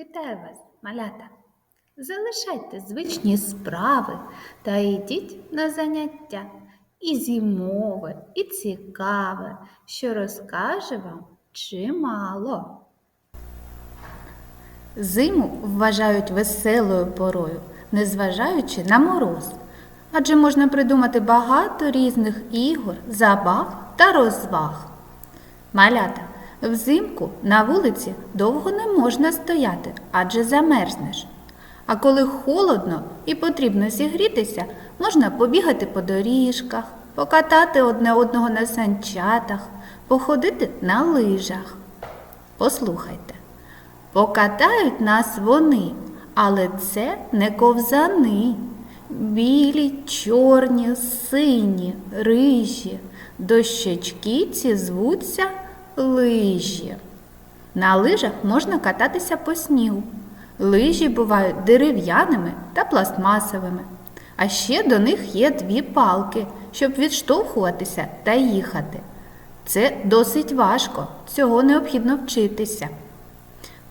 Вітаю вас, малята! Залишайте звичні справи та йдіть на заняття. І зімове, і цікаве, що розкаже вам чимало. Зиму вважають веселою порою, незважаючи на мороз. Адже можна придумати багато різних ігор, забав та розваг. Малята, взимку на вулиці довго не можна стояти, адже замерзнеш. А коли холодно і потрібно зігрітися, можна побігати по доріжках, покатати одне одного на санчатах, походити на лижах. Послухайте, покатають нас вони, але це не ковзани. Білі, чорні, сині, рижі, дощечки ці звуться лижі. На лижах можна кататися по снігу. Лижі бувають дерев'яними та пластмасовими. А ще до них є дві палки, щоб відштовхуватися та їхати. Це досить важко, цього необхідно вчитися.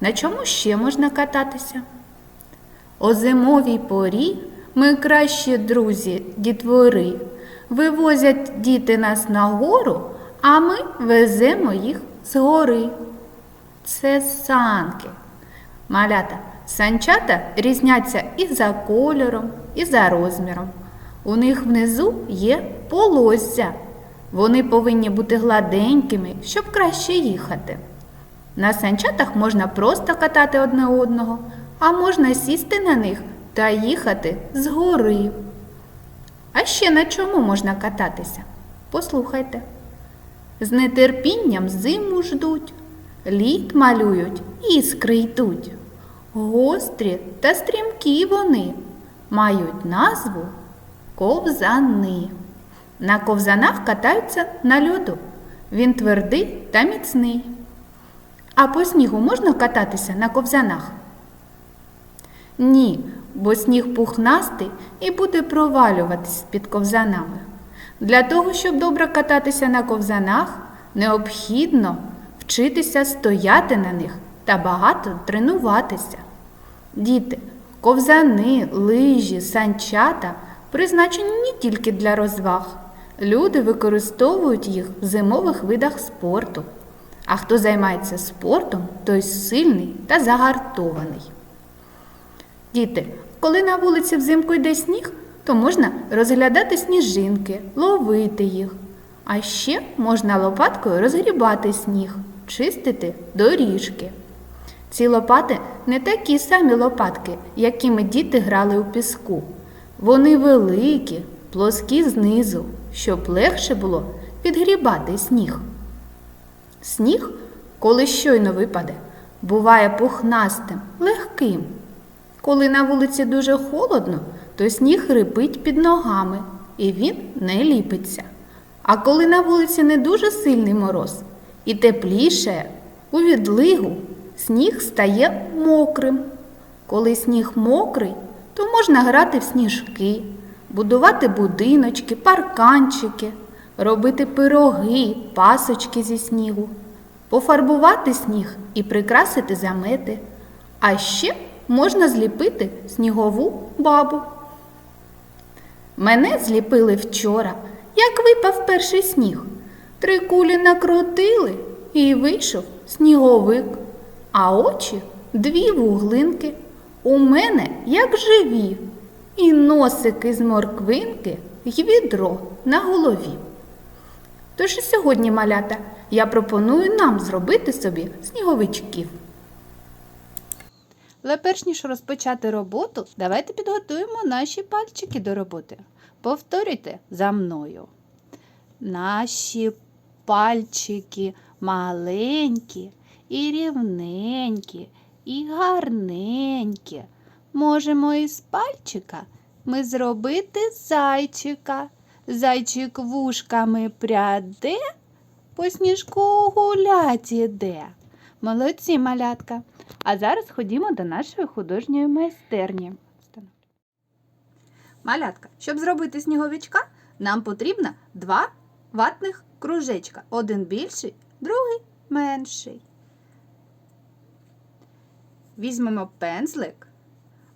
На чому ще можна кататися? О зимовій порі ми кращі друзі, дітвори. Вивозять діти нас на гору, а ми веземо їх з гори. Це санки. Малята, санчата різняться і за кольором, і за розміром. У них внизу є полоззя. Вони повинні бути гладенькими, щоб краще їхати. На санчатах можна просто катати одне одного, а можна сісти на них та їхати з гори. А ще на чому можна кататися? Послухайте. З нетерпінням зиму ждуть, лід малюють, іскри йдуть. Гострі та стрімкі вони мають назву ковзани. На ковзанах катаються на льоду. Він твердий та міцний. А по снігу можна кататися на ковзанах? Ні, бо сніг пухнастий і буде провалюватись під ковзанами. Для того, щоб добре кататися на ковзанах, необхідно вчитися стояти на них та багато тренуватися. Діти, ковзани, лижі, санчата призначені не тільки для розваг. Люди використовують їх в зимових видах спорту. А хто займається спортом, той сильний та загартований. Діти, коли на вулиці взимку йде сніг, то можна розглядати сніжинки, ловити їх. А ще можна лопаткою розгрібати сніг, чистити доріжки. Ці лопати не такі самі лопатки, якими діти грали у піску. Вони великі, плоскі знизу, щоб легше було підгрібати сніг. Сніг, коли щойно випаде, буває пухнастим, легким. Коли на вулиці дуже холодно, то сніг рипить під ногами і він не ліпиться. А коли на вулиці не дуже сильний мороз і тепліше, у відлигу, сніг стає мокрим. Коли сніг мокрий, то можна грати в сніжки, будувати будиночки, парканчики, робити пироги, пасочки зі снігу, пофарбувати сніг і прикрасити замети. А ще можна зліпити снігову бабу. Мене зліпили вчора, як випав перший сніг. Три кулі накрутили і вийшов сніговик, а очі дві вуглинки. У мене як живі, і носики з морквинки й відро на голові. Тож і сьогодні, малята, я пропоную нам зробити собі сніговичків. Але перш ніж розпочати роботу, давайте підготуємо наші пальчики до роботи. Повторюйте за мною. Наші пальчики маленькі і рівненькі, і гарненькі. Можемо із пальчика ми зробити зайчика. Зайчик вушками пряде, по сніжку гулять іде. Молодці, малятка. А зараз ходімо до нашої художньої майстерні. Малятка, щоб зробити сніговичка, нам потрібно два ватних кружечка. Один більший, другий менший. візьмемо пензлик,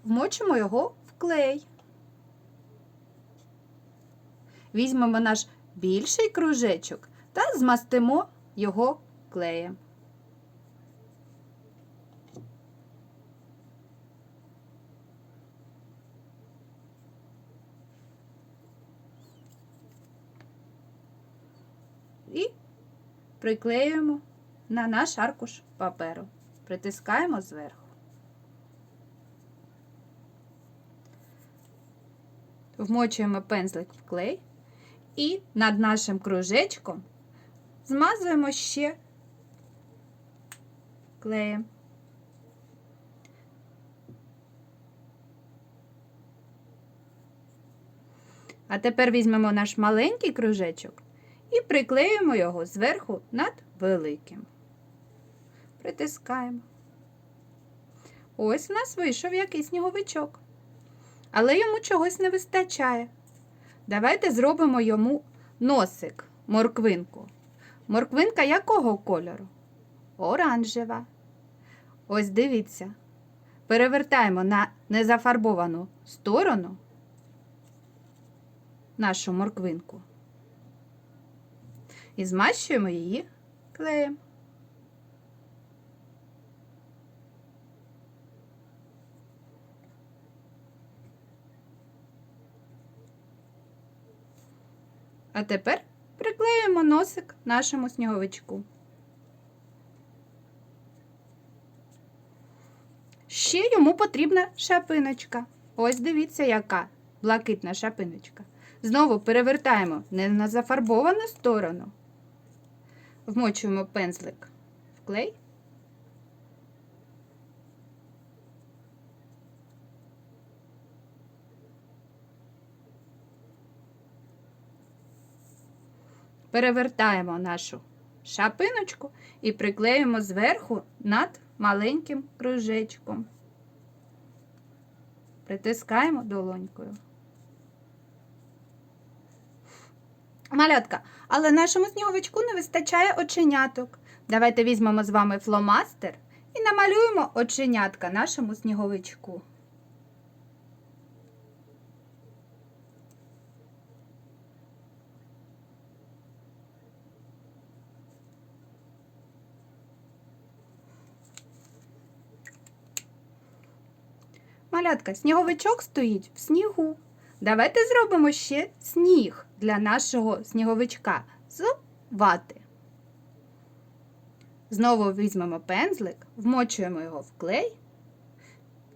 вмочимо його в клей. Візьмемо наш більший кружечок та змастимо його клеєм. І приклеюємо на наш аркуш паперу. Притискаємо зверху. Вмочуємо пензлик в клей і над нашим кружечком змазуємо ще клеєм. А тепер візьмемо наш маленький кружечок і приклеїмо його зверху над великим. Притискаємо. Ось у нас вийшов якийсь сніговичок. Але йому чогось не вистачає. Давайте зробимо йому носик, морквинку. Морквинка якого кольору? Оранжева. Ось дивіться. Перевертаємо на незафарбовану сторону нашу морквинку і змащуємо її клеєм. А тепер приклеюємо носик нашому сніговичку. Ще йому потрібна шапиночка. Ось дивіться, яка блакитна шапиночка. Знову перевертаємо не на зафарбовану сторону. Вмочуємо пензлик в клей. Перевертаємо нашу шапиночку і приклеїмо зверху над маленьким кружечком. Притискаємо долонькою. Малятка, але нашому сніговичку не вистачає оченяток. Давайте візьмемо з вами фломастер і намалюємо оченятка нашому сніговичку. Малятка, сніговичок стоїть в снігу. Давайте зробимо ще сніг для нашого сніговичка з вати. Знову візьмемо пензлик, вмочуємо його в клей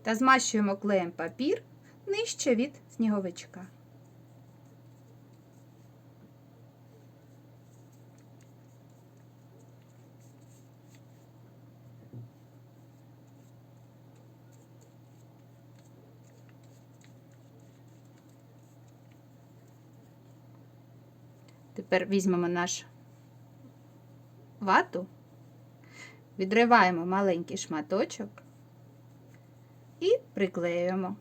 та змащуємо клеєм папір нижче від сніговичка. Тепер візьмемо наш вату, відриваємо маленький шматочок і приклеюємо.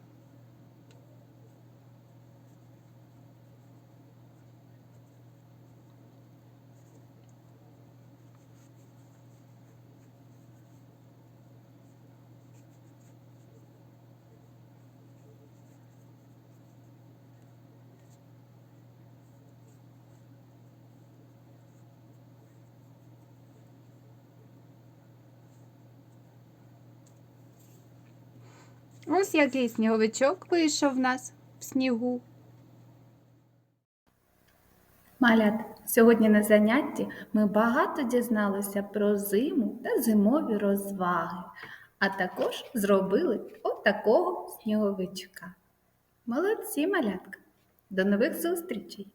Ось який сніговичок вийшов в нас в снігу. Малят, сьогодні на занятті ми багато дізналися про зиму та зимові розваги, а також зробили отакого сніговичка. Молодці, малятка! До нових зустрічей!